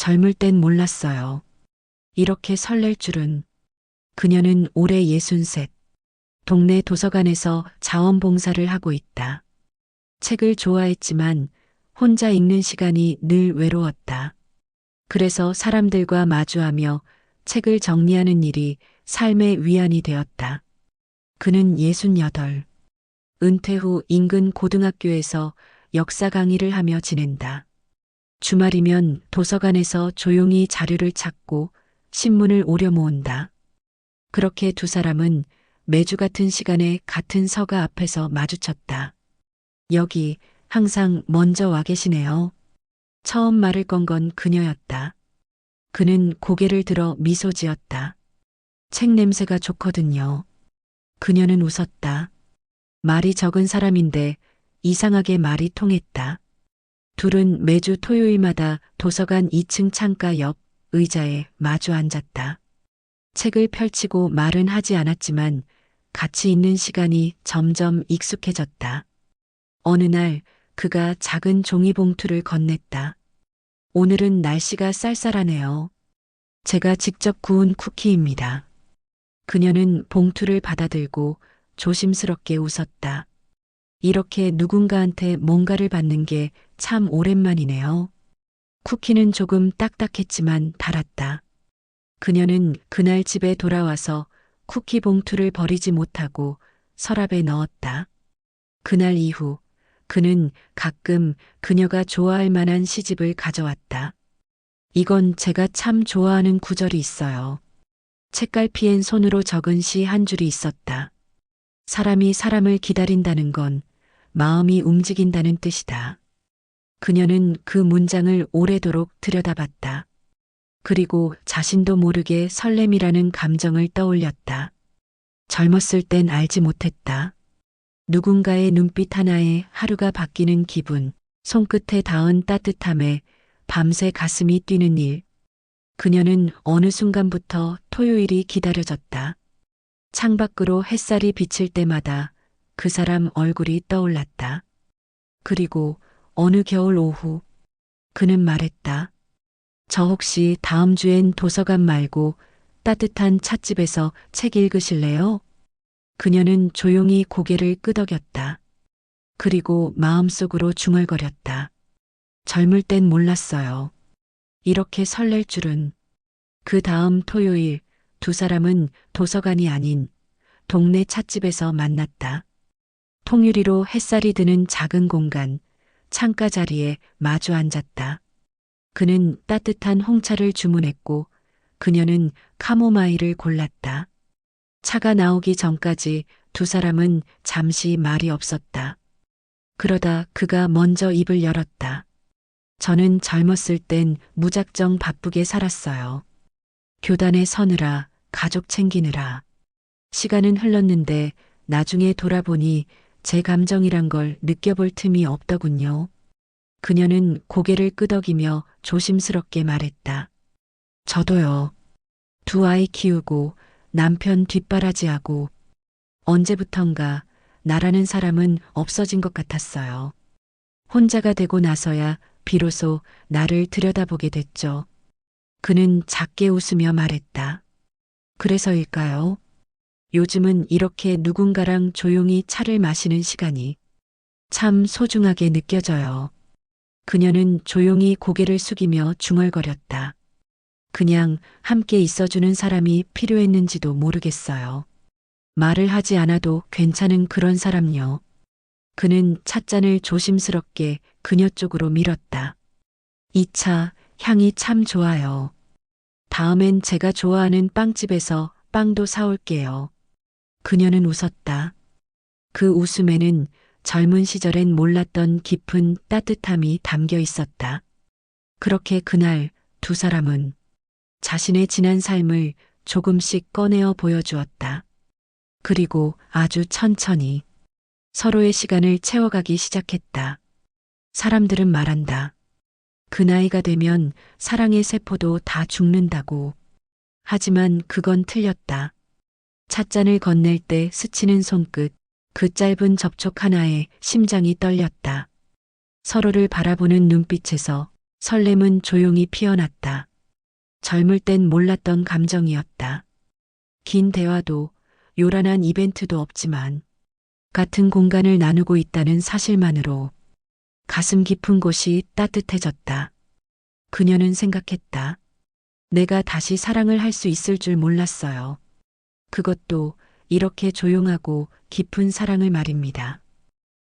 젊을 땐 몰랐어요. 이렇게 설렐 줄은. 그녀는 올해 예순셋. 동네 도서관에서 자원봉사를 하고 있다. 책을 좋아했지만 혼자 읽는 시간이 늘 외로웠다. 그래서 사람들과 마주하며 책을 정리하는 일이 삶의 위안이 되었다. 그는 예순여덟. 은퇴 후 인근 고등학교에서 역사 강의를 하며 지낸다. 주말이면 도서관에서 조용히 자료를 찾고 신문을 오려 모은다. 그렇게 두 사람은 매주 같은 시간에 같은 서가 앞에서 마주쳤다. 여기 항상 먼저 와 계시네요. 처음 말을 건 건 그녀였다. 그는 고개를 들어 미소 지었다. 책 냄새가 좋거든요. 그녀는 웃었다. 말이 적은 사람인데 이상하게 말이 통했다. 둘은 매주 토요일마다 도서관 2층 창가 옆 의자에 마주 앉았다. 책을 펼치고 말은 하지 않았지만 같이 있는 시간이 점점 익숙해졌다. 어느 날 그가 작은 종이봉투를 건넸다. 오늘은 날씨가 쌀쌀하네요. 제가 직접 구운 쿠키입니다. 그녀는 봉투를 받아들고 조심스럽게 웃었다. 이렇게 누군가한테 뭔가를 받는 게 참 오랜만이네요. 쿠키는 조금 딱딱했지만 달았다. 그녀는 그날 집에 돌아와서 쿠키 봉투를 버리지 못하고 서랍에 넣었다. 그날 이후 그는 가끔 그녀가 좋아할 만한 시집을 가져왔다. 이건 제가 참 좋아하는 구절이 있어요. 책갈피엔 손으로 적은 시 한 줄이 있었다. 사람이 사람을 기다린다는 건 마음이 움직인다는 뜻이다. 그녀는 그 문장을 오래도록 들여다봤다. 그리고 자신도 모르게 설렘이라는 감정을 떠올렸다. 젊었을 땐 알지 못했다. 누군가의 눈빛 하나에 하루가 바뀌는 기분, 손끝에 닿은 따뜻함에 밤새 가슴이 뛰는 일. 그녀는 어느 순간부터 토요일이 기다려졌다. 창밖으로 햇살이 비칠 때마다 그 사람 얼굴이 떠올랐다. 그리고 어느 겨울 오후 그는 말했다. 저 혹시 다음 주엔 도서관 말고 따뜻한 찻집에서 책 읽으실래요? 그녀는 조용히 고개를 끄덕였다. 그리고 마음속으로 중얼거렸다. 젊을 땐 몰랐어요. 이렇게 설렐 줄은. 그 다음 토요일 두 사람은 도서관이 아닌 동네 찻집에서 만났다. 통유리로 햇살이 드는 작은 공간, 창가 자리에 마주 앉았다. 그는 따뜻한 홍차를 주문했고 그녀는 카모마일을 골랐다. 차가 나오기 전까지 두 사람은 잠시 말이 없었다. 그러다 그가 먼저 입을 열었다. 저는 젊었을 땐 무작정 바쁘게 살았어요. 교단에 서느라, 가족 챙기느라. 시간은 흘렀는데 나중에 돌아보니 제 감정이란 걸 느껴볼 틈이 없더군요. 그녀는 고개를 끄덕이며 조심스럽게 말했다. 저도요. 두 아이 키우고 남편 뒷바라지하고 언제부턴가 나라는 사람은 없어진 것 같았어요. 혼자가 되고 나서야 비로소 나를 들여다보게 됐죠. 그는 작게 웃으며 말했다. 그래서일까요? 요즘은 이렇게 누군가랑 조용히 차를 마시는 시간이 참 소중하게 느껴져요. 그녀는 조용히 고개를 숙이며 중얼거렸다. 그냥 함께 있어주는 사람이 필요했는지도 모르겠어요. 말을 하지 않아도 괜찮은 그런 사람요. 그는 찻잔을 조심스럽게 그녀 쪽으로 밀었다. 이 차 향이 참 좋아요. 다음엔 제가 좋아하는 빵집에서 빵도 사올게요. 그녀는 웃었다. 그 웃음에는 젊은 시절엔 몰랐던 깊은 따뜻함이 담겨 있었다. 그렇게 그날 두 사람은 자신의 지난 삶을 조금씩 꺼내어 보여주었다. 그리고 아주 천천히 서로의 시간을 채워가기 시작했다. 사람들은 말한다. 그 나이가 되면 사랑의 세포도 다 죽는다고. 하지만 그건 틀렸다. 찻잔을 건넬 때 스치는 손끝, 그 짧은 접촉 하나에 심장이 떨렸다. 서로를 바라보는 눈빛에서 설렘은 조용히 피어났다. 젊을 땐 몰랐던 감정이었다. 긴 대화도 요란한 이벤트도 없지만 같은 공간을 나누고 있다는 사실만으로 가슴 깊은 곳이 따뜻해졌다. 그녀는 생각했다. 내가 다시 사랑을 할 수 있을 줄 몰랐어요. 그것도 이렇게 조용하고 깊은 사랑을 말입니다.